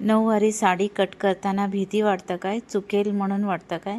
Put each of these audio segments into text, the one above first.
नऊवारी sari cut करताना भीती वाटतं काय? चुकेल म्हणून वाटतं काय?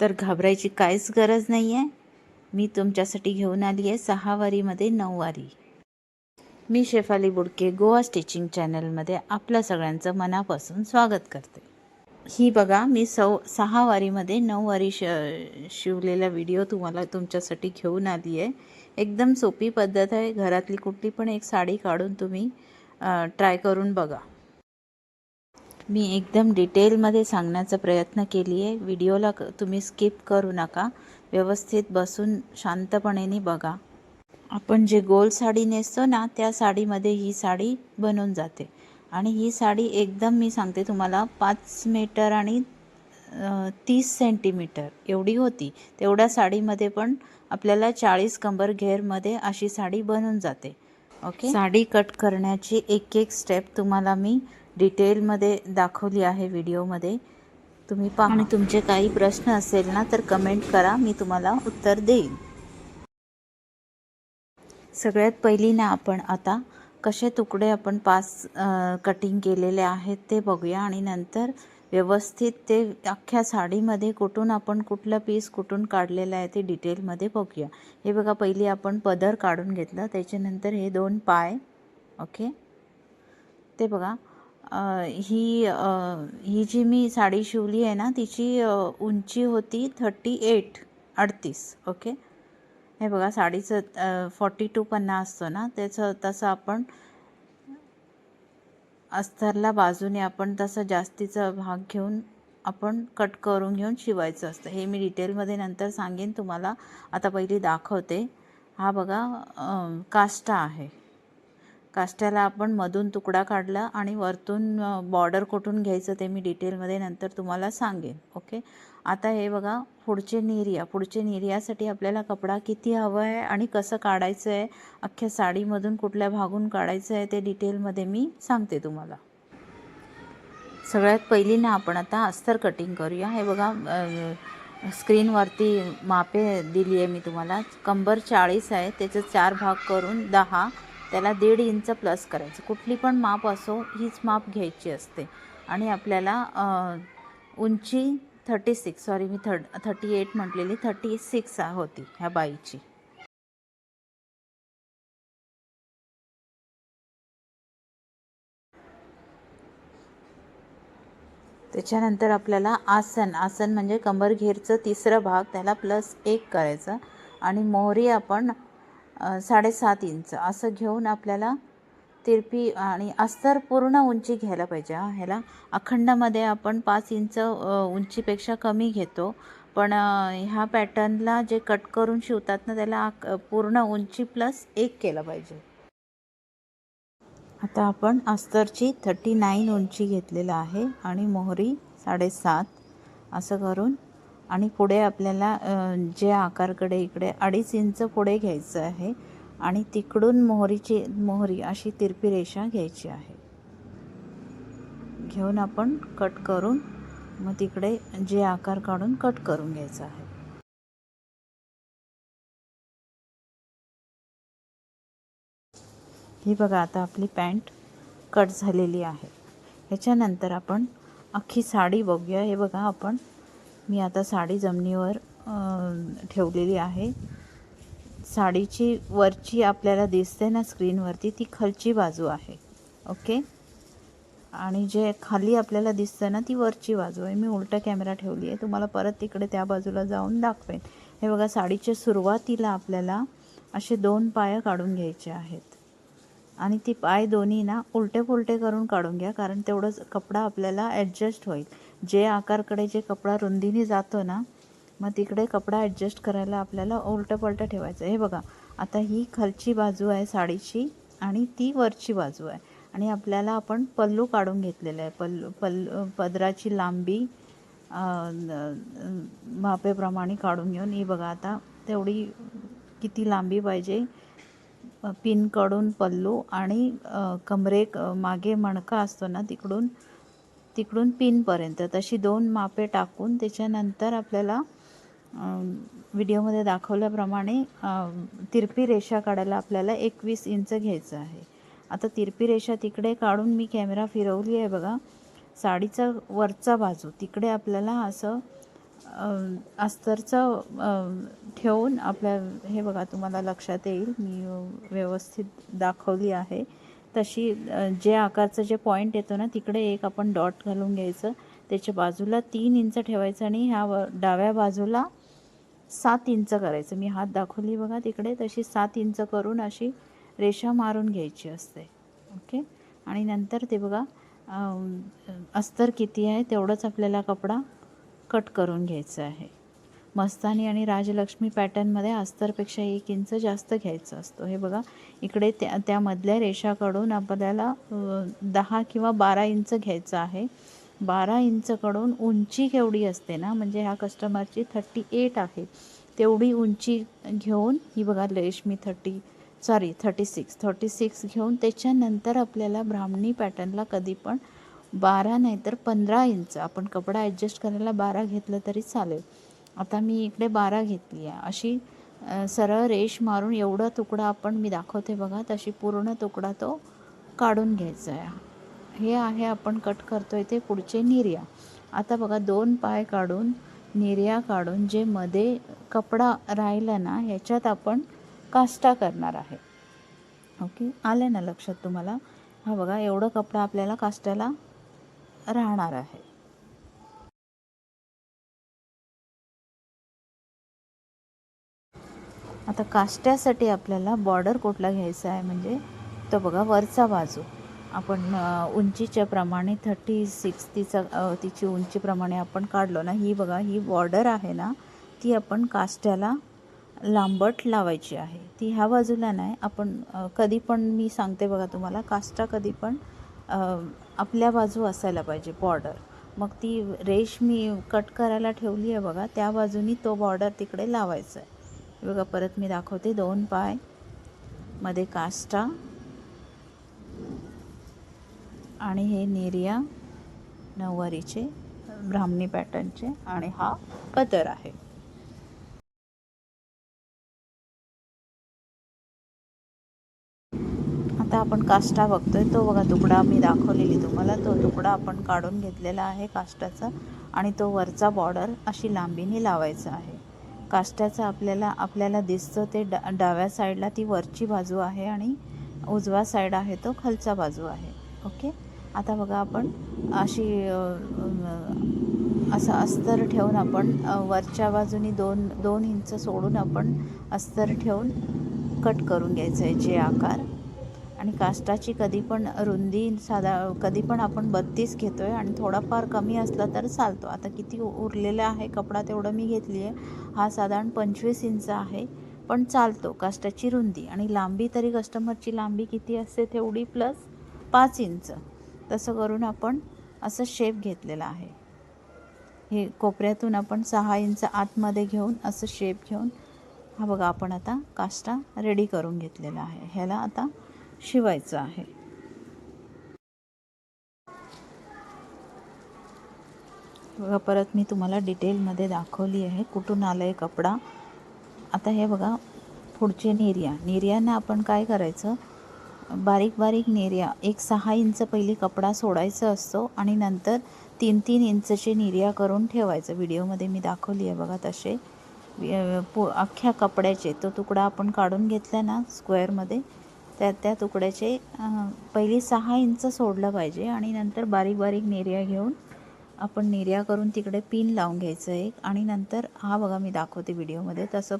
तर घाबरायची काहीच गरज नाही आहे मी तुमच्यासाठी घेऊन आली आहे सहावारीमध्ये नऊवारी. मी शेफाली बुडके गोवा स्टिचिंग चॅनलमध्ये आपल्या सगळ्यांचं मनापासून स्वागत करते. ही बघा मी सौ सहावारीमध्ये नऊवारी श शिवलेला व्हिडिओ तुम्हाला तुमच्यासाठी घेऊन आली आहे. एकदम सोपी पद्धत आहे. घरातली कुठली पण एक साडी काढून तुम्ही ट्राय करून बघा. मी एकदम डिटेलमध्ये सांगण्याचा प्रयत्न केली आहे व्हिडिओला क- तुम्ही स्किप करू नका. व्यवस्थित बसून शांतपणेने बघा. आपण जे गोल साडी नेसतो ना त्या साडीमध्ये ही साडी बनून जाते. आणि ही साडी एकदम मी सांगते तुम्हाला पाच मीटर आणि तीस सेंटीमीटर एवढी होती. तेवढ्या साडीमध्ये पण आपल्याला चाळीस कंबर घेरमध्ये अशी साडी बनून जाते. ओके? साडी कट करण्याची एक एक स्टेप तुम्हाला मी डिटेलमध्ये दाखवली आहे व्हिडिओमध्ये. तुम्ही पहा. आणि तुमचे काही प्रश्न असेल ना तर कमेंट करा. मी तुम्हाला उत्तर देईन. सगळ्यात पहिली ना आपण आता कसे तुकडे आपण पास कटिंग केलेले आहेत ते बघूया. आणि नंतर व्यवस्थित ते अख्ख्या साडीमध्ये कुठून आपण कुठलं पीस कुठून काढलेलं आहे ते डिटेलमध्ये बघूया. हे बघा पहिली आपण पदर काढून घेतलं. त्याच्यानंतर हे दोन पाय ओके ते बघा. ही ही जी मी साडी शिवली आहे ना तिची उंची होती थर्टी एट अडतीस ओके हे बघा साडीचं फॉर्टी टू पन्ना असतो ना त्याचं तसं आपण अस्तरला बाजूने आपण तसं जास्तीचा भाग घेऊन आपण कट करून घेऊन शिवायचं असतं. हे मी डिटेलमध्ये नंतर सांगेन तुम्हाला आता पहिली दाखवते. हा बघा काष्टा आहे. काष्ट्याला आपण मधून तुकडा काढला आणि वरतून बॉर्डर कुठून घ्यायचं ते मी डिटेलमध्ये नंतर तुम्हाला सांगेन ओके आता हे बघा पुढचे निर्या पुढचे निर्यासाठी आपल्याला कपडा किती हवा आहे आणि कसं काढायचं आहे अख्ख्या साडीमधून कुठल्या भागून काढायचं आहे ते डिटेलमध्ये मी सांगते तुम्हाला. सगळ्यात पहिली ना आपण आता अस्तर कटिंग करूया. हे बघा स्क्रीनवरती मापे दिली आहे मी तुम्हाला. कंबर चाळीस आहे त्याचे चार भाग करून दहा त्याला दीड इंच प्लस करायचं. कुठली पण माप असो हीच माप घ्यायची असते. आणि आपल्याला उंची थर्टी सिक्स सॉरी मी थर्ड थर्टी एट म्हटलेली थर्टी सिक्स होती ह्या बाईची. त्याच्यानंतर आपल्याला आसन आसन म्हणजे कंबर घेरचं तिसरा भाग त्याला प्लस एक करायचं. आणि मोहरी आपण साडेसात इंच. असं घेऊन आपल्याला तिरपी आणि अस्तर पूर्ण उंची घ्यायला पाहिजे ह्याला अखंडमध्ये आपण पाच इंच उंचीपेक्षा कमी घेतो. पण ह्या पॅटर्नला जे कट करून शिवतात ना त्याला पूर्ण उंची प्लस एक केलं पाहिजे. आता आपण अस्तरची थर्टी नाईन उंची घेतलेलं आहे आणि मोहरी साडेसात. असं करून आणि पुढे आपल्याला जे आकारकडे इकडे अडीच इंच पुढे घ्यायचं आहे आणि तिकडून मोहरीची मोहरी अशी तिरपी रेषा घ्यायची आहे. घेऊन आपण कट करून मग तिकडे जे आकार काढून कट करून घ्यायचं आहे. ही बघा आता आपली पॅन्ट कट झालेली आहे. ह्याच्यानंतर आपण अख्खी साडी बघूया. हे बघा आपण मी आता साडी जमिनीवर ठेवलेली आहे. साडीची वरची आपल्याला दिसते ना स्क्रीनवरती ती खालची बाजू आहे. ओके? आणि जे खाली आपल्याला दिसतं ना ती वरची बाजू आहे. मी उलटा कॅमेरा ठेवली आहे. तुम्हाला परत तिकडे त्या बाजूला जाऊन दाखवेन. हे बघा साडीच्या सुरुवातीला आपल्याला असे दोन पाय काढून घ्यायचे आहेत. आणि ती पाय दोन्ही ना उलटे पुलटे करून काढून घ्या कारण तेवढंच कपडा आपल्याला ॲडजस्ट होईल. जे आकारकडे जे कपडा रुंदीने जातो ना मग तिकडे कपडा ॲडजस्ट करायला आपल्याला उलटं पलटं ठेवायचं. हे बघा आता ही खालची बाजू आहे साडीची आणि ती वरची बाजू आहे. आणि आपल्याला आपण पल्लू काढून घेतलेला आहे. पल्लू पल्लू पदराची लांबी मापेप्रमाणे काढून घेऊन. ही बघा आता तेवढी किती लांबी पाहिजे? पिनकडून पल्लू आणि कमरे मागे मणका असतो ना तिकडून तिकडून पिनपर्यंत. तशी दोन मापे टाकून त्याच्यानंतर आपल्याला व्हिडिओमध्ये दाखवल्याप्रमाणे तिरपी रेषा काढायला आपल्याला एकवीस इंच घ्यायचं आहे. आता तिरपी रेषा तिकडे काढून मी कॅमेरा फिरवली आहे बघा. साडीचा वरचा बाजू तिकडे आपल्याला असं अस्तरचं ठेवून आपल्या हे बघा तुम्हाला लक्षात येईल. मी व्यवस्थित दाखवली आहे. तशी जे आकारचं जे पॉईंट येतो ना तिकडे एक आपण डॉट घालून घ्यायचं. त्याच्या बाजूला तीन इंच ठेवायचं आणि ह्या व डाव्या बाजूला सात इंच करायचं. मी हात दाखवली बघा तिकडे तशी सात इंच करून अशी रेषा मारून घ्यायची असते. ओके? आणि नंतर ते बघा अस्तर किती आहे तेवढंच आपल्याला कपडा कट करून घ्यायचं आहे. मस्तानी आणि राजलक्ष्मी पॅटर्नमध्ये अस्तरपेक्षा एक इंच जास्त घ्यायचं असतो. हे बघा इकडे त्या त्यामधल्या रेषाकडून आपल्याला दहा किंवा बारा इंच घ्यायचं आहे. बारा इंचकडून उंची केवढी असते ना? म्हणजे ह्या कस्टमरची थर्टी एट आहे. तेवढी उंची घेऊन ही बघा लेश thirty sorry thirty six thirty six घेऊन त्याच्यानंतर आपल्याला ब्राह्मणी पॅटर्नला कधी पण बारा नाही तर पंधरा इंच आपण कपडा ॲडजस्ट करायला बारा घेतलं तरी चालेल. आता मी इकडे बारा घेतली आहे. अशी सरळ रेष मारून एवढा तुकडा आपण मी दाखवते बघा तशी पूर्ण तुकडा तो काढून घ्यायचा आहे. हे आहे आपण कट करतो आहे ते पुढचे निर्या. आता बघा दोन पाय काढून निर्या काढून जे मध्ये कपडा राहिला ना ह्याच्यात आपण काष्टा करणार आहे. ओके? आलं ना लक्षात तुम्हाला? हा बघा एवढं कपडा आपल्याला काष्ट्याला राहणार आहे. आता काष्ट्यासाठी आपल्याला बॉर्डर कुठला घ्यायचा आहे? म्हणजे तो बघा वरचा बाजू. आपण उंचीच्या प्रमाणे थर्टी सिक्स तिचा तिची उंचीप्रमाणे आपण काढलो ना ही बघा ही बॉर्डर आहे ना ती आपण काष्ट्याला लांबट लावायची आहे. ती ह्या बाजूला नाही. आपण कधी पण मी सांगते बघा तुम्हाला काष्टा कधी पण आपल्या बाजू असायला पाहिजे बॉर्डर मग ती रेश मी कट करायला ठेवली आहे बघा त्या बाजूनी तो बॉर्डर तिकडे लावायचा आहे. बघा परत मी दाखवते. दोन पायमध्ये काष्टा आणि हे नेरिया नऊवारीचे ब्राह्मणी पॅटर्नचे आणि हा पदर आहे. आता आपण काष्टा बघतोय. तो बघा तुकडा मी दाखवलेली तुम्हाला. तो तुकडा आपण काढून घेतलेला आहे काष्टाचा आणि तो वरचा बॉर्डर अशी लांबीने लावायचा आहे. काष्ट्याचं आपल्याला आपल्याला दिसतं ते डा डाव्या साईडला ती वरची बाजू आहे आणि उजवा साईड आहे तो खालचा बाजू आहे. ओके? आता बघा आपण अशी असं अस्तर ठेवून आपण वरच्या बाजूनी दोन दोन इंच सोडून आपण अस्तर ठेवून कट करून घ्यायचं आहे जे आकार. आणि काष्टाची कधी पण रुंदी साधा कधी पण आपण बत्तीस घेतो आहे आणि थोडाफार कमी असला तर चालतो. आता किती उरलेला आहे कपडा तेवढं मी घेतली आहे हा साधारण पंचवीस इंच आहे पण चालतो. काष्टाची रुंदी आणि लांबी तरी कस्टमरची लांबी किती असते तेवढी प्लस पाच इंच. तसं करून आपण असं शेप घेतलेला आहे. हे कोपऱ्यातून आपण सहा इंच आतमध्ये घेऊन असं शेप घेऊन हा बघा आपण आता काष्टा रेडी करून घेतलेला आहे. ह्याला आता शिवायचं आहे. बघा परत मी तुम्हाला डिटेलमध्ये दाखवली आहे कुठून आलं आहे कपडा. आता हे बघा पुढचे निर्या. निर्यांना आपण काय करायचं? बारीक बारीक निर्या. एक सहा इंच पहिली कपडा सोडायचा असतो आणि नंतर तीन तीन इंचचे निर्या करून ठेवायचं. व्हिडिओमध्ये मी दाखवली आहे बघा तसे. पु अख्ख्या कपड्याचे. तो तुकडा आपण काढून घेतला ना स्क्वेअरमध्ये. त्या त्या तुकड्याचे पहिली सहा इंच सोडलं पाहिजे आणि नंतर बारीक बारीक निर्या घेऊन आपण निर्या करून तिकडे पिन लावून घ्यायचं एक. आणि नंतर हा बघा मी दाखवते व्हिडिओमध्ये तसं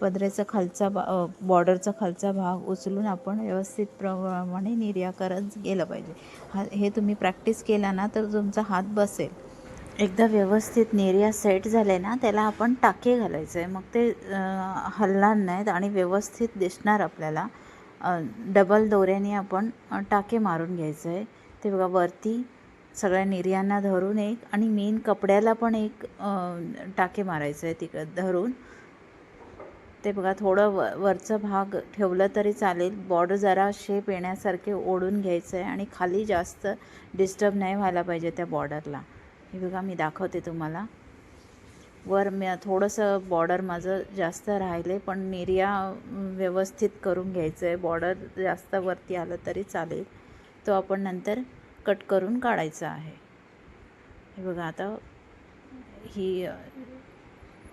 पदराचा खालचा बा बॉर्डरचा खालचा भाग उचलून आपण व्यवस्थित प्रमाणे निर्या करत गेलं पाहिजे. हा हे तुम्ही प्रॅक्टिस केला ना तर तुमचा हात बसेल. एकदा व्यवस्थित नेरिया सेट झाले ना त्याला आपण टाके घालायचं आहे मग ते हलणार नाहीत आणि व्यवस्थित दिसणार आपल्याला. डबल दोऱ्याने आपण टाके मारून घ्यायचं आहे ते बघा वरती सगळ्या निर्यांना धरून एक आणि मेन कपड्याला पण एक टाके मारायचं आहे तिकडं धरून. ते बघा थोडं व वरचं भाग ठेवलं तरी चालेल. बॉर्डर जरा शेप येण्यासारखे ओढून घ्यायचं आहे आणि खाली जास्त डिस्टर्ब नाही व्हायला पाहिजे त्या बॉर्डरला हे बघा मी दाखवते तुम्हाला. वर मी थोडंसं बॉर्डर माझं जास्त राहिले पण निर्या व्यवस्थित करून घ्यायचं आहे बॉर्डर जास्त वरती आलं तरी चालेल. तो आपण नंतर कट करून काढायचा आहे. हे बघा आता ही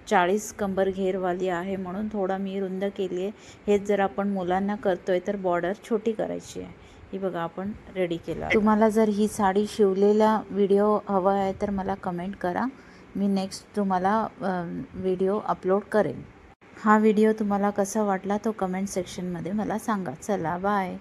चाळीस कंबर घेरवाली आहे म्हणून थोडा मी रुंद केली आहे हेच जर आपण मुलांना करतोय तर बॉर्डर छोटी करायची आहे. ही बघा आपण रेडी केलं. आहे. तुम्हाला जर ही साडी शिवलेला व्हिडिओ हवा आहे तर मला कमेंट करा. मी नेक्स्ट तुम्हाला व्हिडिओ अपलोड करेन. हा व्हिडिओ तुम्हाला कसा वाटला तो कमेंट सेक्शनमध्ये मला सांगा. चला बाय